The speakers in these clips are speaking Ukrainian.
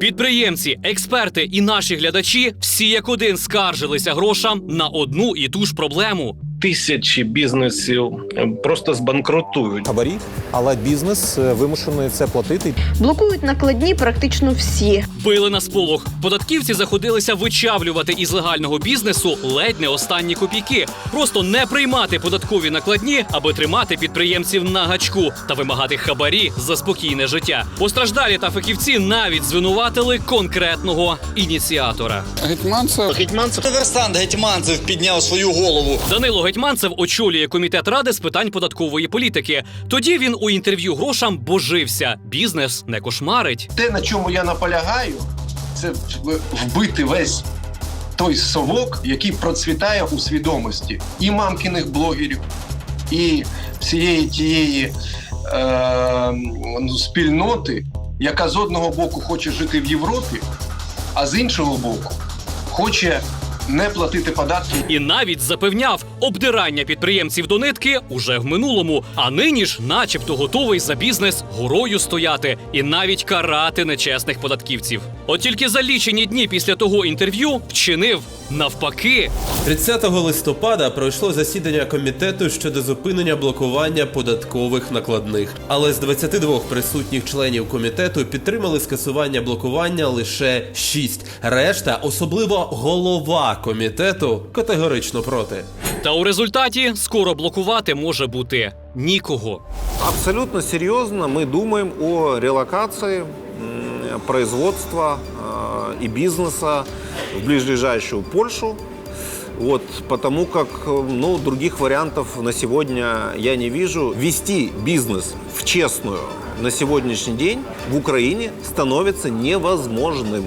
Підприємці, експерти і наші глядачі всі як один скаржилися грошам на одну і ту ж проблему. Тисячі бізнесів просто збанкрутують. хабарі, але бізнес е, вимушений це платити. Блокують накладні практично всі. Били на сполох. Податківці заходилися вичавлювати із легального бізнесу ледь не останні копійки, просто не приймати податкові накладні, аби тримати підприємців на гачку та вимагати хабарі за спокійне життя. Постраждалі та фахівці навіть звинуватили конкретного ініціатора. Гетьманцев Гетьманцев Верстант Гетьманцев підняв свою голову. Данило Гетьманцев очолює комітет ради з питань податкової політики. Тоді він у інтерв'ю грошам божився. Бізнес не кошмарить. те, на чому я наполягаю, це вбити весь той совок, який процвітає у свідомості і мамкиних блогерів, і всієї тієї е, спільноти, яка з одного боку хоче жити в Європі, а з іншого боку хоче не платити податки І навіть запевняв, обдирання підприємців до нитки уже в минулому, а нині ж, начебто, готовий за бізнес горою стояти і навіть карати нечесних податківців. От тільки за лічені дні після того інтерв'ю вчинив навпаки. 30 листопада пройшло засідання комітету щодо зупинення блокування податкових накладних. Але з 22 присутніх членів комітету підтримали скасування блокування лише 6. Решта, особливо голова комітету, категорично проти. Та у результаті скоро блокувати може бути нікого. Абсолютно серйозно ми думаємо о релокації производства э, и бизнеса в ближайшую Польшу. Вот, потому как ну, других вариантов на сегодня я не вижу. Вести бизнес в честную на сегодняшний день в Украине становится невозможным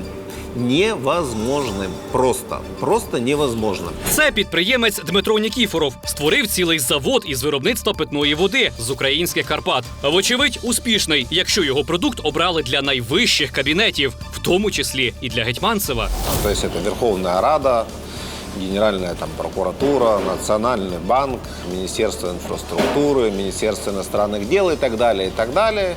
Невозможным. Просто. Просто невозможным. Це підприємець Дмитро Нікіфоров створив цілий завод із виробництва питної води з українських Карпат. Вочевидь, успішний, якщо його продукт обрали для найвищих кабінетів, в тому числі і для Гетьманцева. То есть это Верховная Рада, Генеральная там, прокуратура, Национальный банк, Министерство инфраструктуры, Министерство иностранных дел и так далее, и так далее.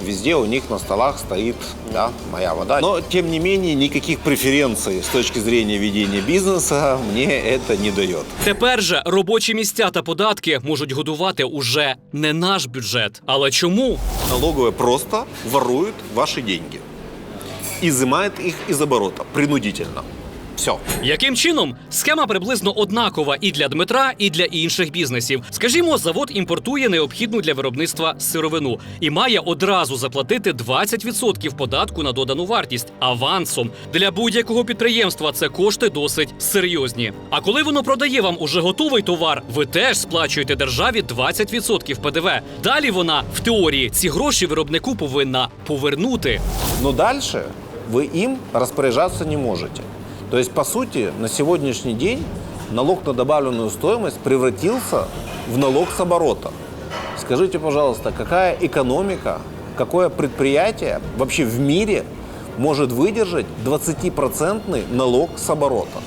Везде у них на столах стоит да, моя вода. Но, тем не менее, никаких преференций с точки зрения ведения бизнеса мне это не дает. Тепер же робочі місця та податки можуть годувати уже не наш бюджет. Але чому? Налоговая просто ворует ваши деньги. Изымает их из оборота принудительно. Все. Яким чином схема приблизно однакова і для Дмитра, і для інших бізнесів. Скажімо, завод імпортує необхідну для виробництва сировину і має одразу заплатити 20% податку на додану вартість авансом. Для будь-якого підприємства це кошти досить серйозні. А коли воно продає вам уже готовий товар, ви теж сплачуєте державі 20% ПДВ. Далі вона в теорії ці гроші виробнику повинна повернути. Но дальше вы им распоряжаться не можете. То есть, по сути, на сегодняшний день налог на добавленную стоимость превратился в налог с оборота. Скажите, пожалуйста, какая экономика, какое предприятие вообще в мире может выдержать 20% налог с оборота?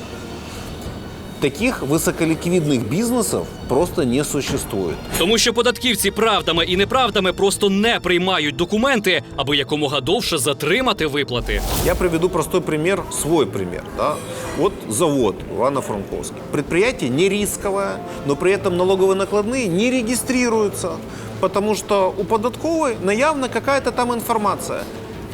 Таких высоколиквидных бизнесов просто не существует. Тому що податківці правдами і неправдами просто не приймають документи, аби якомога довше затримати виплати. Я приведу простой пример, свой пример. Да? Вот завод Ивано-Франковский. Предприятие не рисковое, но при этом налоговые накладные не регистрируются, потому что у податковой наявна какая-то там информация.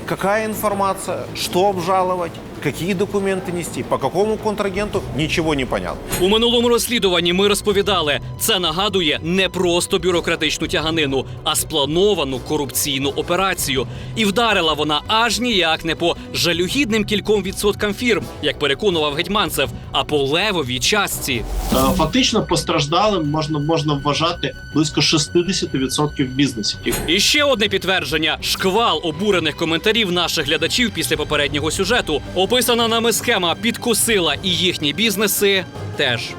Какая информация? Что обжаловать? Какие документы нести? По какому контрагенту? Ничего не понятно. У минулому розслідуванні ми розповідали, це нагадує не просто бюрократичну тяганину, а сплановану корупційну операцію. І вдарила вона аж ніяк не по жалюгідним кільком відсоткам фірм, як переконував гетьманцев, а по левовій частці. Е, Фактично постраждалим можна можна вважати близько 60% бізнесів. І ще одне підтвердження: шквал обурених коментарів наших глядачів після попереднього сюжету. Описана нами схема підкосила і їхні бізнеси теж.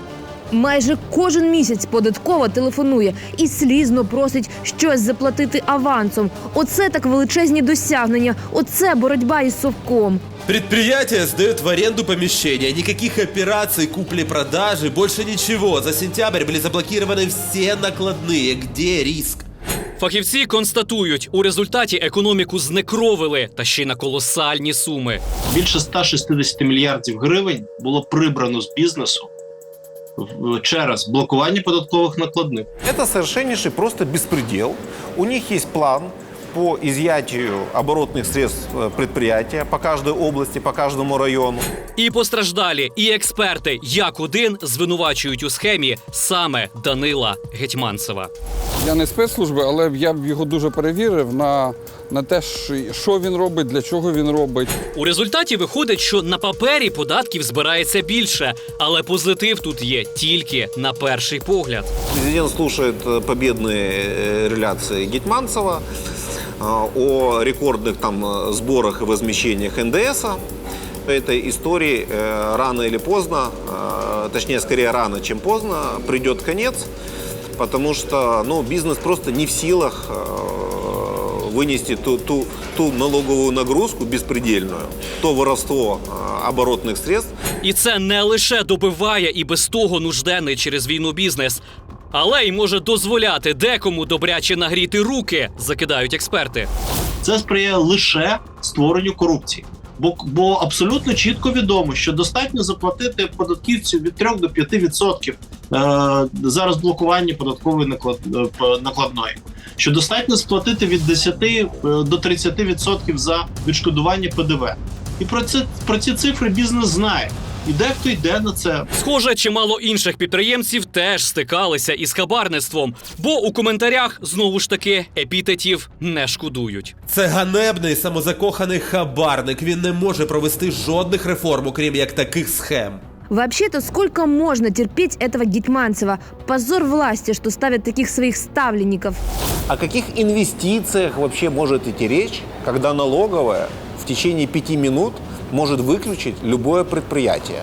Майже кожен місяць податкова телефонує і слізно просить щось заплатити авансом. Оце так величезні досягнення. Оце боротьба із совком. Предприятие сдает в аренду помещения. Никаких операций купли-продажи, больше ничего. За сентябрь были заблокированы все накладные. Где риск? Фахівці констатують, у результаті економіку знекровили та ще й на колосальні суми. Більше 160 мільярдів гривень було прибрано з бізнесу в- через блокування податкових накладних. Это совершеннейший просто беспредел. У них есть план по изъятию оборотных средств э, предприятия по каждой области, по каждому району. І постраждалі, і експерти як один звинувачують у схемі саме Данила Гетьманцева. Я не спецслужби, але я б його дуже перевірив на, на те, що- що він робить, для чого він робить. У результаті виходить, що на папері податків збирається більше, але позитив тут є тільки на перший погляд. Президент слушает э, победные э, реляции Гетманцева э, о рекордных там э, сборах и возмещениях НДСа. Этой истории э, рано или поздно, э, точнее, скорее рано, чем поздно, придет конец, потому что ну, бизнес просто не в силах э, вынести ту, ту, ту налоговую нагрузку беспредельную, то воровство э, оборотных средств, І це не лише добиває і без того нужденний через війну бізнес, але й може дозволяти декому добряче нагріти руки, закидають експерти. Це сприяє лише створенню корупції. Бо, бо абсолютно чітко відомо, що достатньо заплатити податківцю від 3 до 5 відсотків е, зараз блокування податкової наклад, е, накладної. Що достатньо сплатити від 10 е, до 30 відсотків за відшкодування ПДВ. І про це про ці цифри бізнес знає. І дехто йде на це. Схоже, чимало інших підприємців теж стикалися із хабарництвом, бо у коментарях знову ж таки епітетів не шкодують. Це ганебний самозакоханий хабарник. Він не може провести жодних реформ, окрім як таких схем. Вообще-то сколько можно терпеть этого Гетманцева? Позор власти, что ставят таких своих ставленников. О каких инвестициях вообще может идти речь, когда налоговая в течение пяти минут может выключить любое предприятие?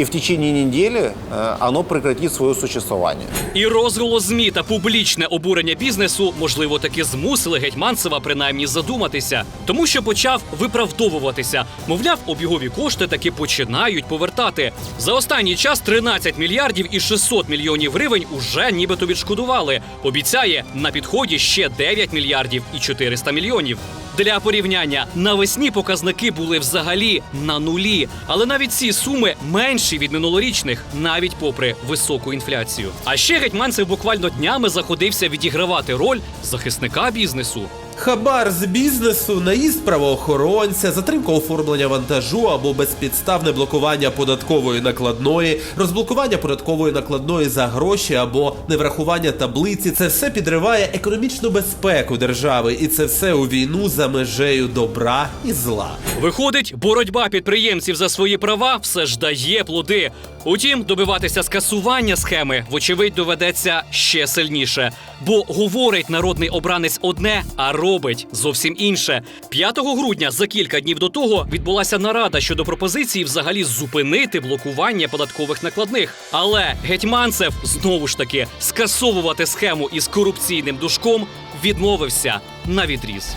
И в течение недели э, оно прекратит свое существование. І розголос змі та публічне обурення бізнесу, можливо, таки змусили Гетьманцева принаймні задуматися, тому що почав виправдовуватися. Мовляв, обігові кошти таки починають повертати. За останній час 13 мільярдів і 600 мільйонів гривень уже нібито відшкодували. Обіцяє на підході ще 9 мільярдів і 400 мільйонів. Для порівняння навесні показники були взагалі на нулі, але навіть ці суми менші від минулорічних, навіть попри високу інфляцію. А ще гетьманцев буквально днями заходився відігравати роль захисника бізнесу. Хабар з бізнесу, наїзд правоохоронця, затримка оформлення вантажу або безпідставне блокування податкової накладної, розблокування податкової накладної за гроші або неврахування таблиці це все підриває економічну безпеку держави, і це все у війну за межею добра і зла. Виходить, боротьба підприємців за свої права все ж дає плоди. Утім, добиватися скасування схеми, вочевидь, доведеться ще сильніше. Бо говорить народний обранець одне, а робить зовсім інше. 5 грудня за кілька днів до того відбулася нарада щодо пропозиції взагалі зупинити блокування податкових накладних. Але гетьманцев знову ж таки скасовувати схему із корупційним душком відмовився на відріз.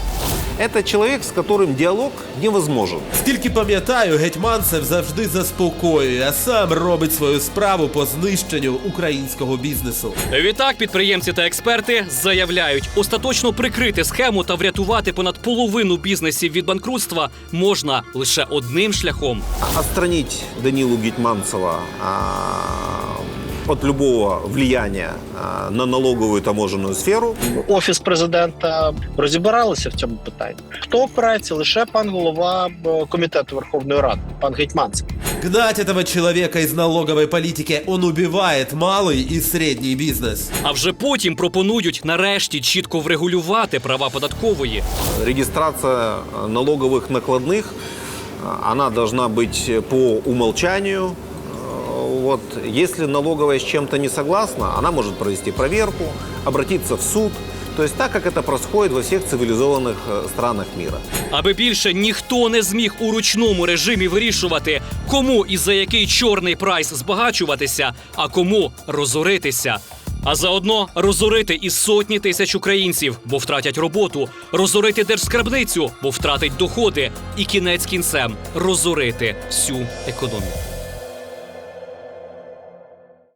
Это человек, с которым диалог невозможен. Скільки пам'ятаю, гетьманцев завжди заспокоює, а сам робить свою справу по знищенню українського бізнесу. Відтак підприємці та експерти заявляють, остаточно прикрити схему та врятувати понад половину бізнесів від банкрутства можна лише одним шляхом. Отстранить Данилу Гетманцева а, от любого влияния а, на налоговую и таможенную сферу. Офіс президента розібралися в цьому питанні. Хто опирається? Лише пан голова е, комітету Верховної Ради, пан Гетьманцев. Гнать этого человека из налоговой политики, он убивает малый и средний бизнес. А вже потім пропонують нарешті чітко врегулювати права податкової. Регистрация э, налоговых накладных, э, она должна быть по умолчанию. Э, Вот. Если налоговая с чем-то не согласна, она может провести проверку, обратиться в суд. То есть так, как это происходит во всех цивилизованных э, странах мира. Аби більше ніхто не зміг у ручному режимі вирішувати, кому і за який чорний прайс збагачуватися, а кому розоритися. А заодно розорити і сотні тисяч українців, бо втратять роботу, розорити держскарбницю, бо втратить доходи, і кінець кінцем розорити всю економіку.